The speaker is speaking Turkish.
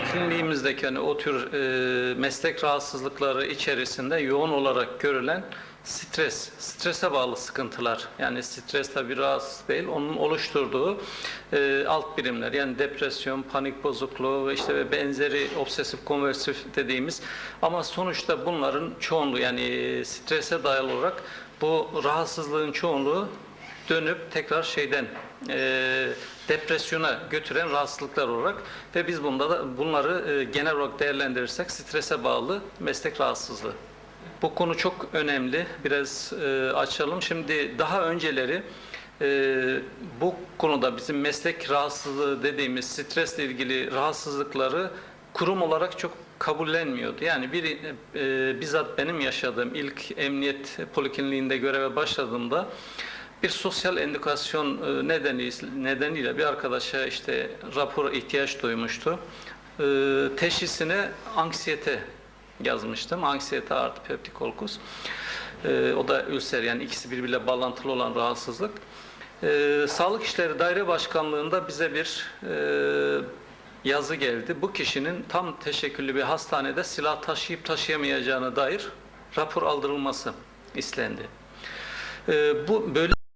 Kliniğimizdeki hani o tür e, meslek rahatsızlıkları içerisinde yoğun olarak görülen stres, strese bağlı sıkıntılar. Yani stres tabi rahatsız değil, onun oluşturduğu e, alt birimler. Yani depresyon, panik bozukluğu işte ve benzeri obsesif konversif dediğimiz ama sonuçta bunların çoğunluğu yani e, strese dayalı olarak bu rahatsızlığın çoğunluğu dönüp tekrar şeyden e, depresyona götüren rahatsızlıklar olarak ve biz bunda da bunları e, genel olarak değerlendirirsek strese bağlı meslek rahatsızlığı. Bu konu çok önemli. Biraz e, açalım. Şimdi daha önceleri e, bu konuda bizim meslek rahatsızlığı dediğimiz stresle ilgili rahatsızlıkları kurum olarak çok kabullenmiyordu. Yani bir e, bizzat benim yaşadığım ilk emniyet polikliniğinde göreve başladığımda bir sosyal endikasyon e, nedeniyle, nedeniyle bir arkadaşa işte rapor ihtiyaç duymuştu. E, teşhisine anksiyete yazmıştım. Anksiyete artı peptik ulkus. E, o da ülser yani ikisi birbiriyle bağlantılı olan rahatsızlık. E, Sağlık İşleri Daire Başkanlığı'nda bize bir yazı geldi. Bu kişinin tam teşekküllü bir hastanede silah taşıyıp taşıyamayacağına dair rapor aldırılması istendi. Bu böyle